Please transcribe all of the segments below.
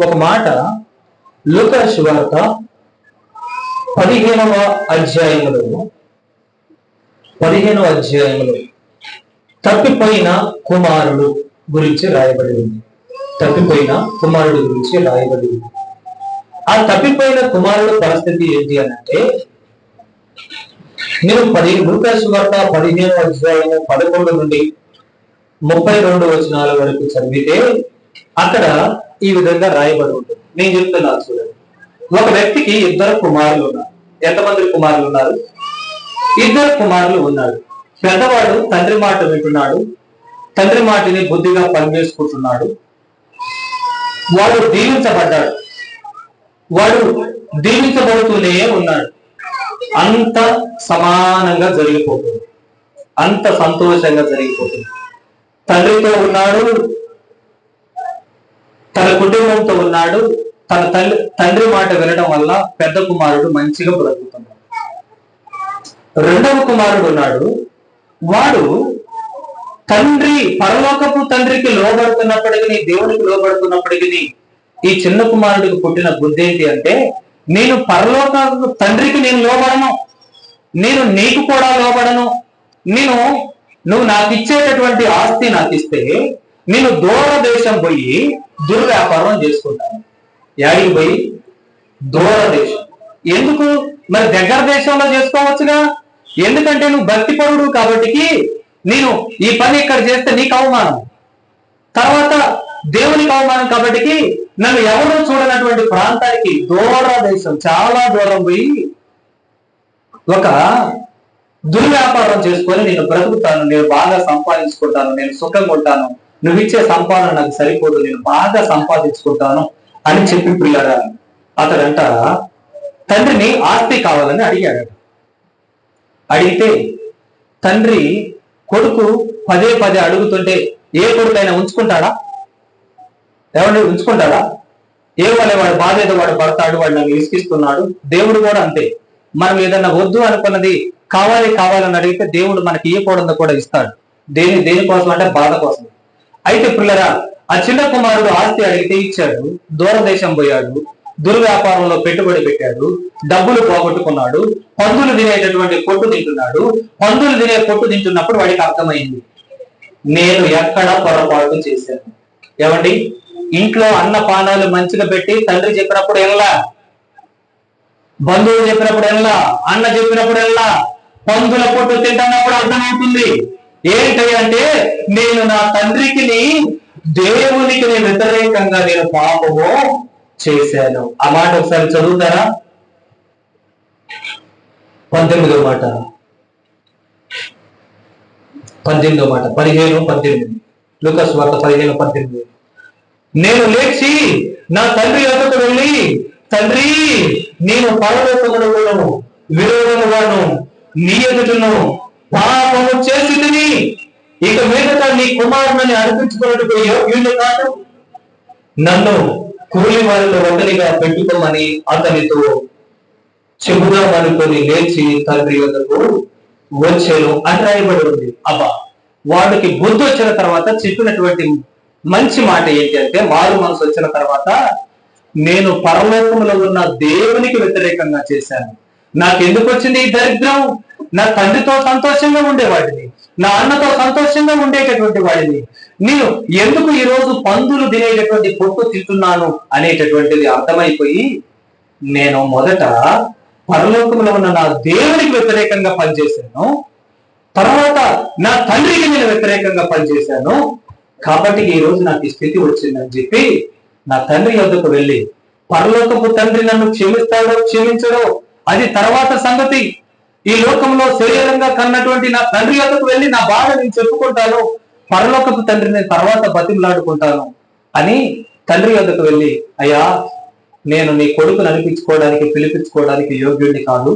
ఒక మాట లూకాసు వార్త పదిహేనవ అధ్యాయంలో పదిహేనవ అధ్యాయంలో తప్పిపోయిన కుమారుడు గురించి రాయబడి ఉంది తప్పిపోయిన కుమారుడు గురించి రాయబడి ఉంది ఆ తప్పిపోయిన కుమారుడు పరిస్థితి ఏంటి అని అంటే నేను పది లూకాసు వార్త పదిహేను అధ్యాయము పదకొండు నుండి ముప్పై రెండు వచనాల వరకు చదివితే అక్కడ ఈ విధంగా రాయబడి ఉంటుంది నేను చెప్తున్నాను చూడండి. ఒక వ్యక్తికి ఇద్దరు కుమారులు ఉన్నారు. ఎంతమంది కుమారులు ఉన్నారు? ఇద్దరు కుమారులు ఉన్నారు. పెద్దవాడు తండ్రి మాట వింటున్నాడు. తండ్రి మాటని బుద్ధిగా పనిచేసుకుంటున్నాడు. వాడు దీవించబడ్డాడు. వాడు దీవించబడుతూనే ఉన్నాడు. అంత సమానంగా జరిగిపోతుంది. అంత సంతోషంగా జరిగిపోతుంది. తండ్రితో ఉన్నాడు. కుటుంబంతో తన తల్లి తండ్రి మాట వినడం వల్ల పెద్ద కుమారుడు మంచిగా బ్రతుకుతున్నాడు. రెండవ కుమారుడు ఉన్నాడు వాడు తండ్రి పరలోకపు తండ్రికి లోబడుతున్నప్పటికీ దేవునికి లోబడుతున్నప్పటికీ ఈ చిన్న కుమారుడికి పుట్టిన బుద్ధి ఏంటి అంటే నేను పరలోక తండ్రికి నేను లోబడను. నేను నీకు కూడా లోబడను. నేను నువ్వు నాకు ఇచ్చేటటువంటి ఆస్తి నాకు ఇస్తే నేను దూర దేశం పోయి దుర్వ్యాపారం చేసుకుంటాను. యాడికి పోయి? దూర దేశం. ఎందుకు? మరి దగ్గర దేశంలో చేసుకోవచ్చుగా? ఎందుకంటే నువ్వు భక్తిపరుడు కాబట్టి నేను ఈ పని ఇక్కడ చేస్తే నీకు అవమానం. తర్వాత దేవునికి అవమానం కాబట్టి నన్ను ఎవరు చూడనటువంటి ప్రాంతానికి దూర దేశం చాలా దూరం పోయి ఒక దుర్వ్యాపారం చేసుకొని నేను బ్రతుకుతాను నేను బాగా సంపాదించుకుంటాను నేను సుఖంగా ఉంటాను నువ్వు ఇచ్చే సంపాదన నాకు సరిపోదు నేను బాగా సంపాదించుకుంటాను అని చెప్పి పిల్లరా అతడంట తండ్రిని ఆస్తి కావాలని అడిగాడు. అడిగితే తండ్రి కొడుకు పదే పదే అడుగుతుంటే ఏ కొడుకైనా ఉంచుకుంటాడా? ఎవరిని ఉంచుకుంటాడా? ఏ వాళ్ళ వాడు బాధ్యత వాడు పడతాడు వాడు నన్ను ఇసుకిస్తున్నాడు దేవుడు కూడా అంతే. మనం ఏదన్నా వద్దు అనుకున్నది కావాలి కావాలని అడిగితే దేవుడు మనకి ఇవ్వకూడదు కూడా ఇస్తాడు. దేని దేనికోసం అంటే బాధ కోసం అయితే పిల్లరా ఆ చిన్న కుమారుడు ఆస్తి అడిగితే ఇచ్చాడు దూరదేశం పోయాడు దుర్వ్యాపారంలో పెట్టుబడి పెట్టాడు డబ్బులు పోగొట్టుకున్నాడు పందులు తినేటటువంటి కొట్టు తింటున్నాడు పందులు తినే కొట్టు తింటున్నప్పుడు వాడికి అర్థమైంది. నేను ఎక్కడ పొరపాటు చేశాను? ఏమండి? ఇంట్లో అన్న పానాలు మంచిగా పెట్టి తండ్రి చెప్పినప్పుడు ఎలా బంధువులు చెప్పినప్పుడు ఎలా అన్న చెప్పినప్పుడు ఎలా పందుల పొట్టు తింటున్నప్పుడు అర్థమవుతుంది. ఏంటంటే నేను నా తండ్రికి దేవునికి నేను వ్యతిరేకంగా నేను పాపము చేశాను. ఆ మాట ఒకసారి చదువుతారా? పంతొమ్మిదో మాట. పద్దెనిమిదో మాట. పదిహేను పద్దెనిమిది లూకస్ వార్త పదిహేను పద్దెనిమిది నేను లేచి నా తండ్రి యొక్కకు వెళ్ళి తండ్రి నేను పరలోకమును విరోధముగాను నీ ఎదుటను పాపము చేసింది ఇక మీదట నీ కుమారుని అనిపించుకున్నట్టు యోగ్యుడు కాదు. నన్ను కూలి వారిలో ఒకరిగా పెట్టుకోమని అతనితో చెబుదాం అనుకొని లేచి తండ్రి వద్దకు వచ్చాను అని రాయబడి ఉంది అబ్బా వాడికి బుద్ధి వచ్చిన తర్వాత చెప్పినటువంటి మంచి మాట ఏంటి అంటే మారు మనసు వచ్చిన తర్వాత నేను పరలోకంలో ఉన్న దేవునికి వ్యతిరేకంగా చేశాను. నాకు ఎందుకు వచ్చింది ఈ దరిద్రం? నా తండ్రితో సంతోషంగా ఉండేవాడిని నా అన్నతో సంతోషంగా ఉండేటటువంటి వాడిని నేను ఎందుకు ఈరోజు పందులు తినేటటువంటి పొట్టు తింటున్నాను అనేటటువంటిది అర్థమైపోయి నేను మొదట పరలోకంలో ఉన్న నా దేవునికి వ్యతిరేకంగా పనిచేశాను. తర్వాత నా తండ్రికి నేను వ్యతిరేకంగా పనిచేశాను. కాబట్టి ఈ రోజు నాకు ఈ స్థితి వచ్చిందని చెప్పి నా తండ్రి వద్దకు వెళ్ళి పరలోకపు తండ్రి నన్ను క్షమిస్తాడో క్షమించడో అది తర్వాత సంగతి. ఈ లోకంలో శరీరంగా కన్నటువంటి నా తండ్రి యొద్దకు వెళ్ళి నా బాధ నేను చెప్పుకుంటాను పరలోకపు తండ్రిని తర్వాత బతిమలాడుకుంటాను అని తండ్రి యొద్దకు వెళ్ళి అయ్యా నేను నీ కొడుకును అనిపించుకోవడానికి పిలిపించుకోవడానికి యోగ్యుడిని కాదు.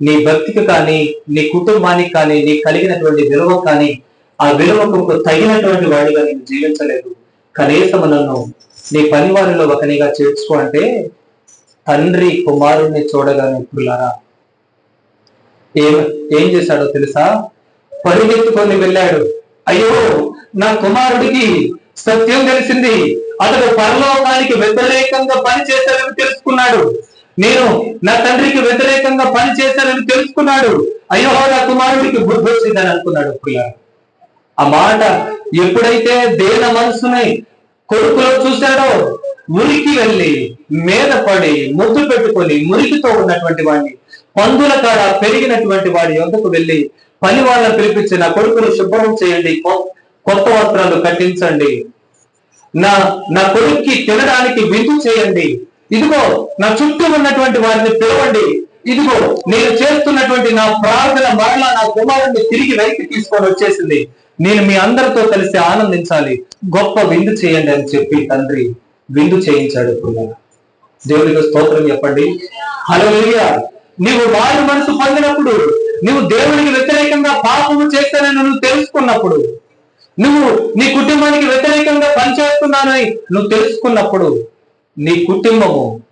నీ భక్తికి కానీ నీ కుటుంబానికి కానీ నీ కలిగినటువంటి విలువ కానీ ఆ విలువకు తగినటువంటి వాడిగా నేను జీవించలేదు. కనీసం నన్ను నీ పని వారిలో ఒకనిగా చేర్చుకో అంటే తండ్రి కుమారుణ్ణి చూడగానే పిల్లారా ఏం ఏం చేశాడో తెలుసా? పరిగెత్తుకొని వెళ్ళాడు. అయ్యో నా కుమారుడికి సత్యం తెలిసింది. అతడు పరలోకానికి వ్యతిరేకంగా పని చేశాడని తెలుసుకున్నాడు. నేను నా తండ్రికి వ్యతిరేకంగా పని చేశానని తెలుసుకున్నాడు. అయ్యో నా కుమారుడికి బుద్ధి వచ్చిందని అనుకున్నాడు పుల్ల ఆ మాట ఎప్పుడైతే దేన మనసుని కొడుకులో చూశాడో మురికి వెళ్ళి మీద పడి ముద్దు పెట్టుకొని మురికితో ఉన్నటువంటి వాడిని పందుల కాడ పెరిగినటువంటి వాడి యొద్దకు వెళ్ళి పని వాళ్ళని పిలిపించి నా కొడుకును శుభ్రం చేయండి కొత్త వస్త్రాలు కట్టించండి. నా నా కొడుక్కి తినడానికి విందు చేయండి. ఇదిగో నా చుట్టూ ఉన్నటువంటి వారిని పిలవండి. ఇదిగో నేను చేస్తున్నటువంటి నా ప్రార్థన మరలా నా కుమారుడిని తిరిగి వెనక్కి తీసుకొని వచ్చేసింది. నేను మీ అందరితో కలిసి ఆనందించాలి. గొప్ప విందు చేయండి అని చెప్పి తండ్రి విందు చేయించాడు దేవునికి స్తోత్రం చెప్పండి. హల్లెలూయా. నీవు వారి మనసు పొందినప్పుడు నువ్వు దేవునికి వ్యతిరేకంగా పాపము చేస్తానని నువ్వు తెలుసుకున్నప్పుడు నువ్వు నీ కుటుంబానికి వ్యతిరేకంగా పనిచేస్తున్నానని నువ్వు తెలుసుకున్నప్పుడు నీ కుటుంబము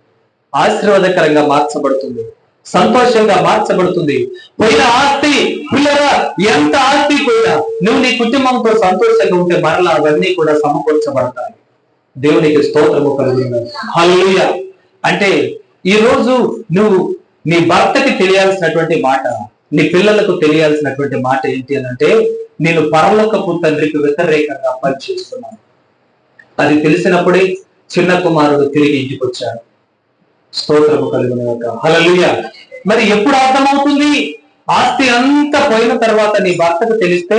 ఆశీర్వాదకరంగా మార్చబడుతుంది సంతోషంగా మార్చబడుతుంది. పోయిన ఆస్తి పిల్లరా ఎంత ఆస్తి పోయినా నువ్వు నీ కుటుంబంతో సంతోషంగా ఉంటే మరలా అవన్నీ కూడా సమకూర్చబడతాయి. దేవునికి స్తోత్రము కలుగుతుంది అంటే ఈ రోజు నువ్వు నీ భర్తకి తెలియాల్సినటువంటి మాట నీ పిల్లలకు తెలియాల్సినటువంటి మాట ఏంటి అని అంటే నేను పరలోకపు తండ్రికి వ్యతిరేకంగా పనిచేస్తున్నాను. అది తెలిసినప్పుడే చిన్న కుమారుడు తిరిగి ఇంటికి వచ్చాడు. స్తోత్రము కలిగిన యొక్క హల్లెలూయా. మరి ఎప్పుడు అర్థమవుతుంది? ఆస్తి అంతా పోయిన తర్వాత నీ భర్తకు తెలిస్తే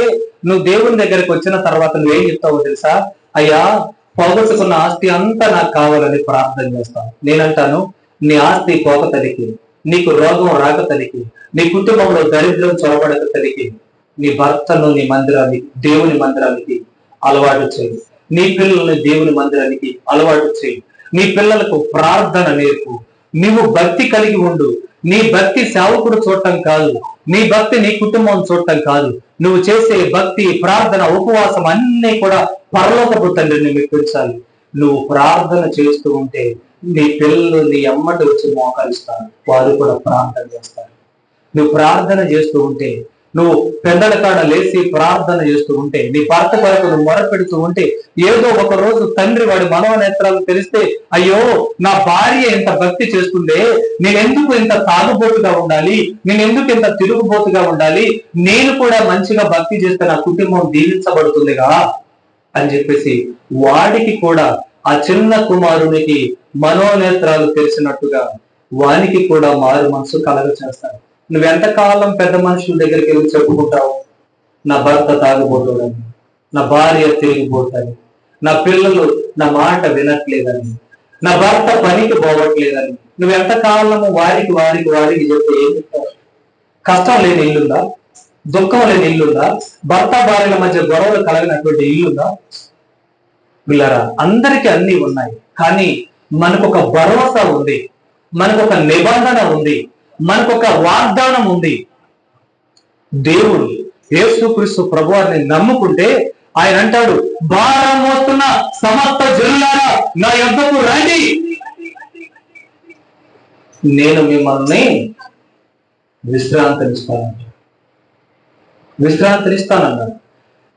నువ్వు దేవుని దగ్గరికి వచ్చిన తర్వాత నువ్వేం చెప్తావో తెలుసా? అయ్యా పోగొట్టుకున్న ఆస్తి అంతా నాకు కావాలని ప్రార్థన చేస్తాను. నేనంటాను నీ ఆస్తి పోక తరికి నీకు రోగం రాక తలికి నీ కుటుంబంలో దరిద్రం చొరబడక తలికి నీ భర్తను నీ మందిరానికి దేవుని మందిరానికి అలవాటు చేయి. నీ పిల్లల్ని దేవుని మందిరానికి అలవాటు చేయి. నీ పిల్లలకు ప్రార్థన నేర్పు. నీవు భక్తి కలిగి ఉండు. నీ భక్తి సేవకుడు చూడటం కాదు. నీ భక్తి నీ కుటుంబం చూడటం కాదు. నువ్వు చేసే భక్తి ప్రార్థన ఉపవాసం అన్నీ కూడా పరలోకపు తండ్రిని మెప్పించాలి నువ్వు ప్రార్థన చేస్తూ ఉంటే నీ పిల్లలు నీ అమ్మటి వచ్చి మోకరిస్తారు. వారు కూడా ప్రార్థన చేస్తారు. నువ్వు ప్రార్థన చేస్తూ ఉంటే నువ్వు పెద్దల కాడ లేచి ప్రార్థన చేస్తూ ఉంటే నీ భర్త కొరకు నువ్వు మొరపెడుతూ ఉంటే ఏదో ఒక రోజు తండ్రి వాడి మనోనేత్రాలు తెలిస్తే అయ్యో నా భార్య ఇంత భక్తి చేస్తుందే నేనెందుకు ఇంత తాగుబోతుగా ఉండాలి నేనెందుకు ఇంత తిరుగుబోతుగా ఉండాలి నేను కూడా మంచిగా భక్తి చేస్తే నా కుటుంబం దీవించబడుతుందిగా అని చెప్పేసి వాడికి కూడా ఆ చిన్న కుమారునికి మనోనేత్రాలు తెలిసినట్టుగా వానికి కూడా మారు మనసు కలగ చేస్తాడు. నువ్వెంతకాలం పెద్ద మనుషుల దగ్గరికి వెళ్ళి చెప్పుకుంటావు? నా భర్త తాగుబోతాడని నా భార్య తిరిగిపోతాని నా పిల్లలు నా మాట వినట్లేదని నా భర్త పనికి పోవట్లేదని నువ్వు ఎంతకాలము వారికి వారికి వారికి చెప్తే ఏం చెప్తావు? కష్టం లేని ఇల్లుందా? దుఃఖం లేని ఇల్లుందా? భర్త భార్యల మధ్య గొడవలు కలగినటువంటి ఇల్లుందా? పిల్లరా అందరికీ అన్ని ఉన్నాయి. కానీ మనకు ఒక భరోసా ఉంది. మనకు ఒక నిబంధన ఉంది. మనకు ఒక వాగ్దానం ఉంది. దేవుడు యేసుక్రీస్తు ప్రభువారిని నమ్ముకుంటే ఆయన అంటాడు భారం మోస్తున్న సమస్త జనులారా నా యొద్దకు రండి. నేను మిమ్మల్ని విశ్రాంతినిస్తాను విశ్రాంతినిస్తానన్నాడు.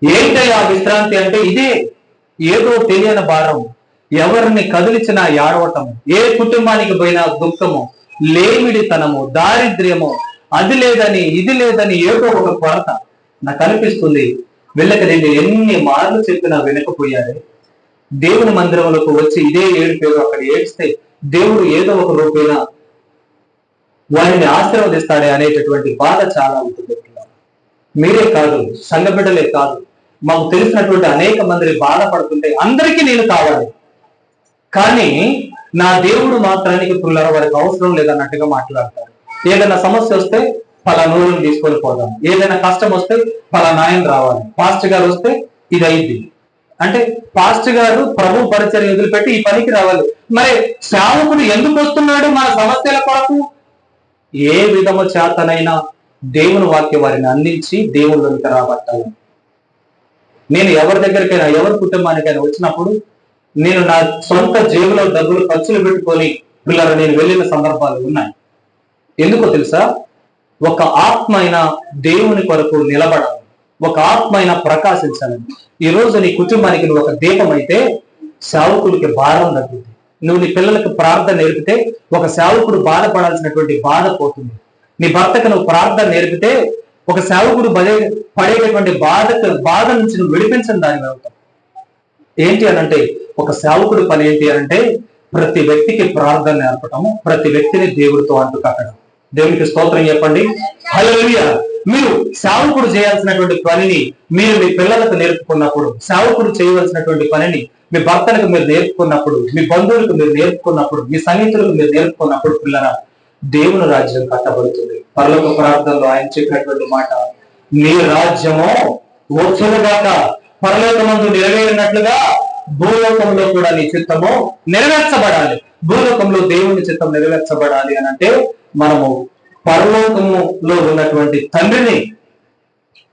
ఏంటయ్యా ఆ విశ్రాంతి అంటే ఇదే? ఏదో తెలియని భారం ఎవరిని కదిలిచినా ఏడవటం ఏ కుటుంబానికి పోయినా దుఃఖము లేమిడితనము దారిద్ర్యము అది లేదని ఇది లేదని ఏదో ఒక కొరత నాకు అనిపిస్తుంది. వీళ్ళకి నేను ఎన్ని మార్లు చెప్పినా వినకపోయారు. దేవుని మందిరములకు వచ్చి ఇదే ఏడుపేరు అక్కడ ఏడిస్తే దేవుడు ఏదో ఒక రూపేణ వారిని ఆశీర్వదిస్తాడే అనేటటువంటి బాధ చాలా ఉంటుంది. మీరే కాదు సంఘ బిడ్డలే కాదు. మాకు తెలిసినటువంటి అనేక మంది బాధపడుతుంటే అందరికీ నేను కావాలి. కానీ నా దేవుడు మాత్రానికి పుల్లర వారికి అవసరం లేదన్నట్టుగా మాట్లాడతారు ఏదైనా సమస్య వస్తే పలా నూరుని తీసుకొని పోదాం. ఏదైనా కష్టం వస్తే పలా నాయం రావాలి. పాస్ట్ గారు వస్తే ఇది అయింది. అంటే పాస్ట్ గారు ప్రభు పరిచయం వదిలిపెట్టి ఈ పనికి రావాలి. మరి శ్రావకుడు ఎందుకు వస్తున్నాడు మన సమస్యల కొరకు? ఏ విధము చేతనైనా దేవుని వాక్య వారిని అందించి దేవుళ్ళకి రాబట్టాలి. నేను ఎవరి దగ్గరికైనా ఎవరి కుటుంబానికైనా వచ్చినప్పుడు నేను నా సొంత జేబులో డబ్బులు ఖర్చులు పెట్టుకొని పిల్లలు నేను వెళ్ళిన సందర్భాలు ఉన్నాయి. ఎందుకో తెలుసా? ఒక ఆత్మ అయిన దేవుని కొరకు నిలబడాలి. ఒక ఆత్మ అయినా ప్రకాశించాలి. ఈ రోజు నీ కుటుంబానికి నువ్వు ఒక దీపం అయితే సేవకుడికి భారం తగ్గుతుంది నువ్వు నీ పిల్లలకు ప్రార్థన నేర్పితే ఒక సేవకుడు బాధపడాల్సినటువంటి బాధ పోతుంది. నీ భర్తకు నువ్వు ప్రార్థన నేర్పితే ఒక సేవకుడు పడే పడేటటువంటి బాధ బాధ నుంచి నువ్వు విడిపించని దాని అవుతావు. ఏంటి అనంటే ఒక సేవకుడు పని ఏంటి అనంటే ప్రతి వ్యక్తికి ప్రార్థన నేర్పటము ప్రతి వ్యక్తిని దేవుడితో అంటు కట్టడం. దేవునికి స్తోత్రం చెప్పండి. హల్లెలూయా మీరు సేవకుడు చేయాల్సినటువంటి పనిని మీరు మీ పిల్లలకు నేర్పుకున్నప్పుడు సేవకుడు చేయవలసినటువంటి పనిని మీ భర్తలకు మీరు నేర్పుకున్నప్పుడు మీ బంధువులకు మీరు నేర్పుకున్నప్పుడు మీ సన్నిహితులకు మీరు నేర్పుకున్నప్పుడు పిల్లల దేవుని రాజ్యం కట్టబడుతుంది. పరలోక ప్రార్థనలో ఆయన చెప్పినటువంటి మాట నీ రాజ్యము వచ్చునుగాక పరలోకమందు నెరవేరినట్లుగా భూలోకంలో కూడా నీ చిత్తము నెరవేర్చబడాలి. భూలోకంలో దేవుని చిత్తం నెరవేర్చబడాలి అని అంటే మనము పరలోకములో ఉన్నటువంటి తండ్రిని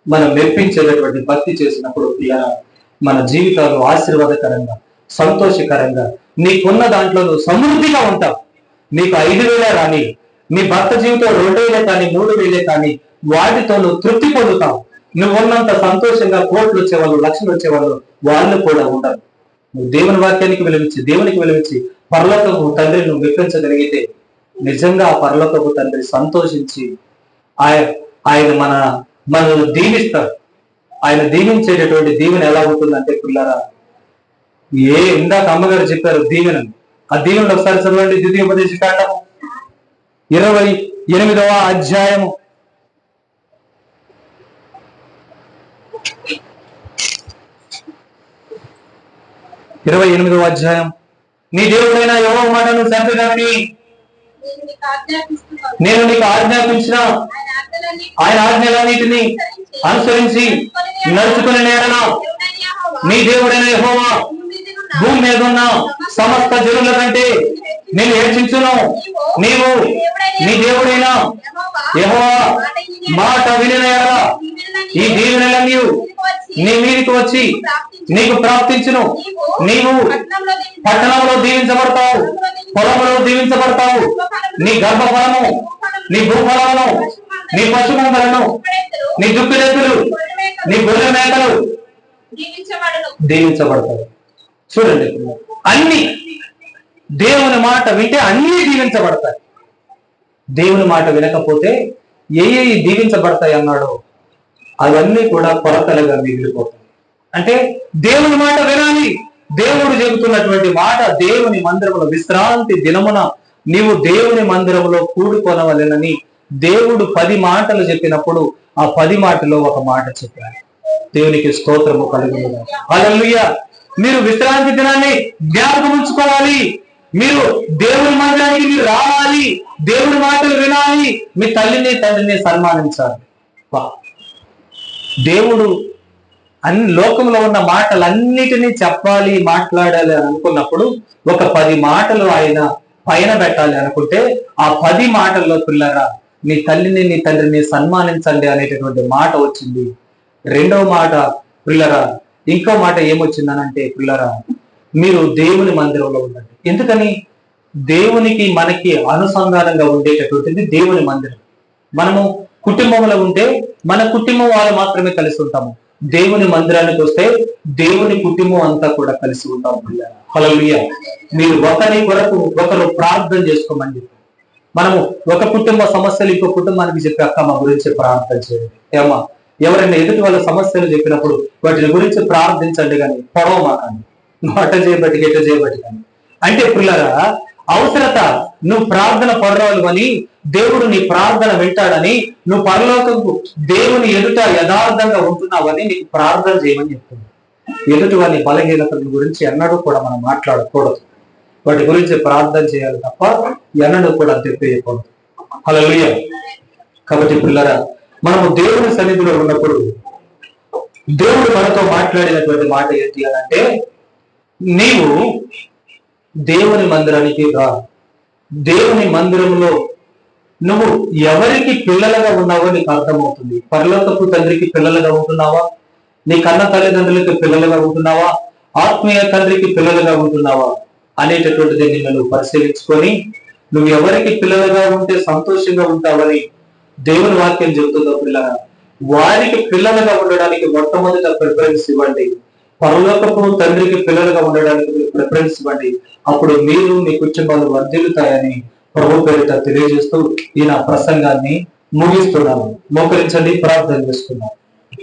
మనం మెప్పించేటటువంటి భక్తి చేసినప్పుడు ఇలా మన జీవితాలు ఆశీర్వాదకరంగా సంతోషకరంగా నీకున్న దాంట్లో నువ్వు సమృద్ధిగా ఉంటావు. నీకు ఐదు వేలే రాని నీ భర్త జీవితం రెండు వేలే కానీ మూడు వేలే కానీ వాటితో నువ్వు తృప్తి పొందుతావు. నువ్వు ఉన్నంత సంతోషంగా కోట్లు వచ్చేవాళ్ళు లక్షలు వచ్చేవాళ్ళు వాళ్ళు కూడా ఉండరు. నువ్వు దేవుని వాక్యానికి విలువించి దేవునికి విలువించి పరలోకపు తండ్రి నువ్వు మెప్పించగలిగితే నిజంగా ఆ పరలోకపు తండ్రి సంతోషించి ఆయన ఆయన మన మనల్ని దీవిస్తారు. ఆయన దీవించేటటువంటి దీవెన ఎలా ఉంటుందంటే పిల్లరా ఏ ఇందాక అమ్మగారు చెప్పారు దీవెన ఆ ఒకసారి చదవండి ద్వితీయోపదేశ కాండము. ఇరవై ఎనిమిదవ అధ్యాయము. ఇరవై ఎనిమిదవ అధ్యాయం నీ దేవుడైన ఎవరో మాటను చంపడానికి నేను నీకు ఆజ్ఞాపించిన ఆయన ఆజ్ఞలన్నిటిని అనుసరించి నడుచుకునే నేడన నీ దేవుడైన యహోవా భూమి మీద ఉన్న భూమి మీద ఉన్న సమస్త జనుల కంటే నేను హెచ్చించును. నీవు నీ దేవుడైన. యెహోవా మాట వినిన ఎడల ఈ దీవెనలన్నీ నీ మీదకి వచ్చి నీకు ప్రాప్తించును. నీవు పట్టణంలో దీవించబడతావు. పొలంలో దీవించబడతావు. నీ గర్భఫలము నీ భూఫలమును నీ పశుమందలను నీ దుప్పిరెత్తులు నీ గొర్రె మేకలు దీవించబడతాయి. చూడండి. అన్ని దేవుని మాట వింటే అన్ని దీవించబడతాయి. దేవుని మాట వినకపోతే ఏ ఏ దీవించబడతాయి అన్నాడో అవన్నీ కూడా కొరతలుగా మిగిలిపోతాయి. అంటే దేవుని మాట వినాలి. దేవుడు చెబుతున్నటువంటి మాట దేవుని మందిరములో విశ్రాంతి దినమున నీవు దేవుని మందిరములో కూడుకొనవలెనని దేవుడు పది మాటలు చెప్పినప్పుడు ఆ పది మాటలో ఒక మాట చెప్పాడు. దేవునికి స్తోత్రము కలుగుతుంది హల్లెలూయా. మీరు విశ్రాంతి దినాన్ని జ్ఞాపకం ఉంచుకోవాలి. మీరు దేవుని మందిరానికి మీరు రావాలి. దేవుని మాటలు వినాలి. మీ తల్లిని తండ్రిని సన్మానించాలి. దేవుడు అన్ని లోకంలో ఉన్న మాటలన్నిటినీ చెప్పాలి మాట్లాడాలి అని అనుకున్నప్పుడు ఒక పది మాటలు ఆయన పైన పెట్టాలి అనుకుంటే ఆ పది మాటల్లో పిల్లరా నీ తల్లిని నీ తండ్రిని సన్మానించండి అనేటటువంటి మాట వచ్చింది. రెండవ మాట పిల్లరా ఇంకో మాట ఏమొచ్చిందనంటే పిల్లరా మీరు దేవుని మందిరంలో ఉండండి. ఎందుకని? దేవునికి మనకి అనుసంధానంగా ఉండేటటువంటిది దేవుని మందిరం. మనము కుటుంబంలో ఉంటే మన కుటుంబం వాళ్ళు మాత్రమే కలిసి ఉంటాము. దేవుని మందిరానికి వస్తే దేవుని కుటుంబం అంతా కూడా కలిసి ఉంటాం పిల్లరా. మీరు ఒకరి కొరకు ఒకరు ప్రార్థన చేసుకోమని చెప్పి. మనము ఒక కుటుంబ సమస్యలు ఇంకో కుటుంబానికి చెప్పి అక్క మా గురించి ప్రార్థన చేయండి. ఏమా ఎవరైనా ఎదుటి వాళ్ళ సమస్యలు చెప్పినప్పుడు వాటిని గురించి ప్రార్థించండి కానీ పొడవ మాకండి. నువ్వు అట్ట చేయబట్టి ఇట్ట చేయబట్టి కానీ. అంటే పిల్లరా అవసరత నువ్వు ప్రార్థన పడరాలు అని దేవుడు నీ ప్రార్థన వింటాడని నువ్వు పరలోకంకు దేవుని ఎదుట యథార్థంగా ఉంటున్నావని నీకు ప్రార్థన చేయమని చెప్తుంది. ఎదుటి వారి బలహీనతల గురించి ఎన్నడూ కూడా మనం మాట్లాడకూడదు. వాటి గురించి ప్రార్థన చేయాలి తప్ప ఎన్నడూ కూడా తెప్పేయకూడదు అలా కాబట్టి పిల్లరా మనము దేవుని సన్నిధిలో ఉన్నప్పుడు దేవుడు మనతో మాట్లాడినటువంటి మాట ఏంటి అని అంటే నీవు దేవుని మందిరానికి రా. దేవుని మందిరంలో నువ్వు ఎవరికి పిల్లలుగా ఉన్నావో నీకు అర్థమవుతుంది. పరలోకపు తండ్రికి పిల్లలుగా ఉంటున్నావా? నీ కన్న తల్లిదండ్రులకి పిల్లలుగా ఉంటున్నావా? ఆత్మీయ తండ్రికి పిల్లలుగా ఉంటున్నావా? అనేటటువంటిది నిన్ను నువ్వు పరిశీలించుకొని నువ్వు ఎవరికి పిల్లలుగా ఉంటే సంతోషంగా ఉంటావని దేవుని వాక్యం చెబుతుందో పిల్లగా వారికి పిల్లలుగా ఉండడానికి మొట్టమొదట ప్రిఫరెన్స్ ఇవ్వండి. పరలోకపు తండ్రికి పిల్లలుగా ఉండడానికి మీరు ప్రిఫరెన్స్ ఇవ్వండి. అప్పుడు మీరు మీ కుటుంబాలు వర్ధిల్లుతాయని ప్రభు పేరిట తెలియజేస్తూ ఈ నా ప్రసంగాన్ని ముగిస్తున్నాను. మోకరించండి ప్రార్థన చేస్తున్నాను